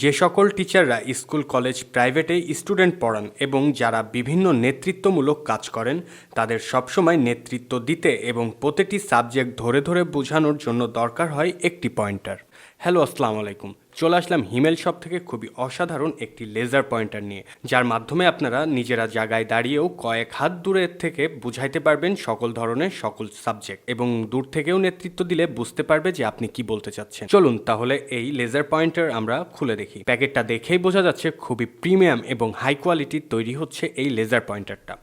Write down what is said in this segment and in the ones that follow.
যে সকল টিচাররা স্কুল, কলেজ, প্রাইভেটে স্টুডেন্ট পড়ান এবং যারা বিভিন্ন নেতৃত্বমূলক কাজ করেন, তাদের সবসময় নেতৃত্ব দিতে এবং প্রতিটি সাবজেক্ট ধরে ধরে বোঝানোর জন্য দরকার হয় একটি পয়েন্টার। হ্যালো, আসসালামু আলাইকুম। চলে আসলাম হিমেল শপ থেকে খুবই অসাধারণ একটি লেজার পয়েন্টার নিয়ে, যার মাধ্যমে আপনারা নিজেরা জায়গায় দাঁড়িয়েও কয়েক হাত দূরের থেকে বুঝাইতে পারবেন সকল ধরনের সকল সাবজেক্ট এবং দূর থেকেও নেতৃত্ব দিলে বুঝতে পারবে যে আপনি কি বলতে চাচ্ছেন। চলুন তাহলে এই লেজার পয়েন্টার আমরা খুলে দেখি। প্যাকেটটা দেখেই বোঝা যাচ্ছে খুবই প্রিমিয়াম এবং হাই কোয়ালিটির তৈরি হচ্ছে এই লেজার পয়েন্টারটা।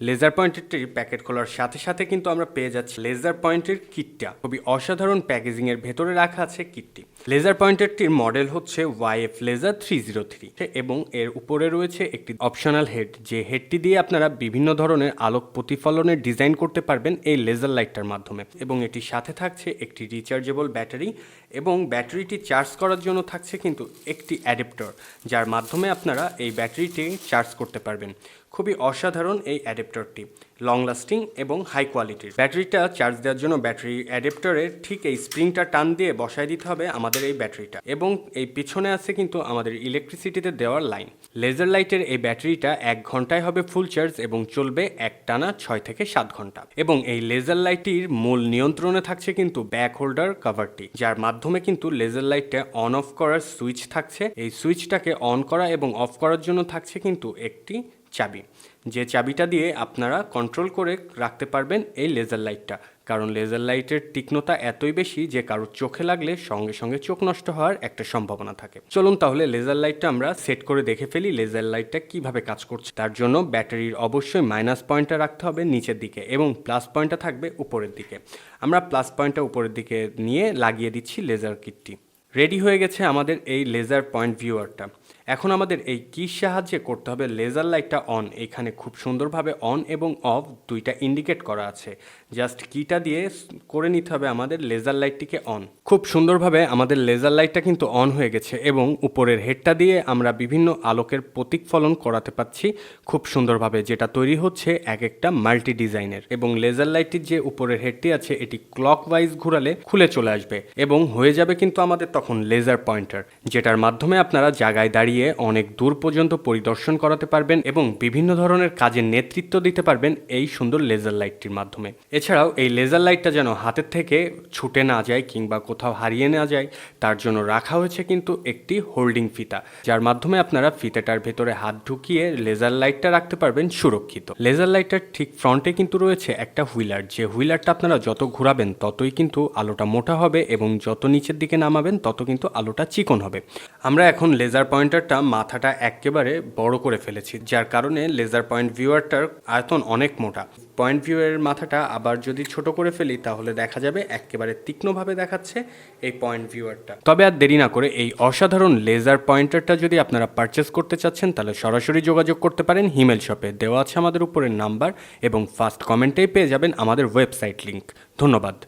লেজার পয়েন্টারটির প্যাকেট খোলার সাথে সাথে কিন্তু আমরা পেয়ে যাচ্ছি লেজার পয়েন্টের কিটটা। খুবই অসাধারণ প্যাকেজিং এর ভেতরে রাখা আছে কিটটি। লেজার পয়েন্টারটির মডেল হচ্ছে YF laser three zero three এবং এর উপরে রয়েছে একটি অপশনাল হেড যে হেডটি দিয়ে আপনারা বিভিন্ন ধরনের আলোক প্রতিফলনের ডিজাইন করতে পারবেন এই লেজার লাইটটার মাধ্যমে। এবং এটির সাথে থাকছে একটি রিচার্জেবল ব্যাটারি এবং ব্যাটারিটি চার্জ করার জন্য থাকছে কিন্তু একটি অ্যাডাপ্টার, যার মাধ্যমে আপনারা এই ব্যাটারিটি চার্জ করতে পারবেন। খুবই অসাধারণ এই অ্যাডাপ্টারটি লং লাস্টিং এবং হাই কোয়ালিটির ব্যাটারিটা চার্জ দেওয়ার জন্য ব্যাটারি অ্যাডাপ্টারের ঠিক এই স্প্রিংটা টান দিয়ে বসায় দিতে হবে আমাদের এই ব্যাটারিটা এবং এই পিছনে আছে কিন্তু আমাদের ইলেকট্রিসিটিতে দেওয়ার লাইন লেজার লাইটের এই ব্যাটারিটা এক ঘন্টায় হবে ফুল চার্জ এবং চলবে এক টানা ছয় থেকে সাত ঘণ্টা। এবং এই লেজার লাইটটির মূল নিয়ন্ত্রণে থাকছে কিন্তু ব্যাক হোল্ডার কভারটি যার মাধ্যমে কিন্তু লেজার লাইটটা অন অফ করার সুইচ থাকছে। এই সুইচটাকে অন করা এবং অফ করার জন্য থাকছে কিন্তু একটি চাবি। যে চাবিটা দিয়ে আপনারা কন্ট্রোল করে রাখতে পারবেন এই লেজার লাইটটা কারণ লেজার লাইটের তীক্ষ্ণতা এতই বেশি যে কারোর চোখে লাগলে সঙ্গে সঙ্গে চোখ নষ্ট হওয়ার একটা সম্ভাবনা থাকে। চলুন তাহলে লেজার লাইটটা আমরা সেট করে দেখে ফেলি লেজার লাইটটা কীভাবে কাজ করছে। তার জন্য ব্যাটারির অবশ্যই মাইনাস পয়েন্টটা রাখতে হবে নিচের দিকে এবং প্লাস পয়েন্টটা থাকবে উপরের দিকে। আমরা প্লাস পয়েন্টটা উপরের দিকে নিয়ে লাগিয়ে দিচ্ছি লেজার কিটটি রেডি হয়ে গেছে আমাদের এই লেজার পয়েন্ট ভিউয়ারটা এখন আমাদের এই কির সাহায্যে করতে হবে লেজার লাইটটা অন এখানে খুব সুন্দরভাবে অন এবং অফ দুইটা ইন্ডিকেট করা আছে। জাস্ট কিটা দিয়ে করে নিতে হবে আমাদের লেজার লাইটটিকে অন খুব সুন্দরভাবে আমাদের লেজার লাইটটা কিন্তু অন হয়ে গেছে এবং উপরের হেডটা দিয়ে আমরা বিভিন্ন আলোকের প্রতিফলন করাতে পাচ্ছি খুব সুন্দরভাবে, যেটা তৈরি হচ্ছে এক একটা মাল্টি ডিজাইনের এবং লেজার লাইটটির যে উপরের হেডটি আছে, এটি ক্লক ওয়াইজ ঘুরালে খুলে চলে আসবে এবং হয়ে যাবে কিন্তু আমাদের তখন লেজার পয়েন্টার যেটার মাধ্যমে আপনারা জায়গায় দাঁড়িয়ে অনেক দূর পর্যন্ত পরিদর্শন করাতে পারবেন এবং বিভিন্ন ধরনের কাজের নেতৃত্ব দিতে পারবেন এই সুন্দর লেজার লাইটটির মাধ্যমে। এছাড়াও এই লেজার লাইটটা যেন হাতের থেকে ছুটে না যায় কিংবা কোথাও হারিয়ে না যায়, তার জন্য রাখা হয়েছে কিন্তু একটি হোল্ডিং ফিতা, যার মাধ্যমে আপনারা ফিতাটার ভেতরে হাত ঢুকিয়ে লেজার লাইটটা রাখতে পারবেন সুরক্ষিত। লেজার লাইটটার ঠিক ফ্রন্টে কিন্তু রয়েছে একটা হুইলার যে হুইলারটা আপনারা যত ঘোরাবেন ততই কিন্তু আলোটা মোটা হবে এবং যত নিচের দিকে নামাবেন তত কিন্তু আলোটা চিকন হবে। আমরা এখন লেজার পয়েন্টারটা মাথাটা একেবারে বড় করে ফেলেছি, যার কারণে লেজার পয়েন্ট ভিউয়ারটার আয়তন অনেক মোটা। পয়েন্ট ভিউয়ের মাথাটা আবার যদি ছোট করে ফেলি, তাহলে দেখা যাবে একেবারে তীক্ষ্ণভাবে দেখাচ্ছে এই পয়েন্ট ভিউয়ারটা তবে আর দেরি না করে এই অসাধারণ লেজার পয়েন্টারটা যদি আপনারা পারচেস করতে চাচ্ছেন, তাহলে সরাসরি যোগাযোগ করতে পারেন হিমেল শপে। দেওয়া আছে আমাদের উপরের নাম্বার এবং ফার্স্ট কমেন্টেই পেয়ে যাবেন আমাদের ওয়েবসাইট লিঙ্ক ধন্যবাদ।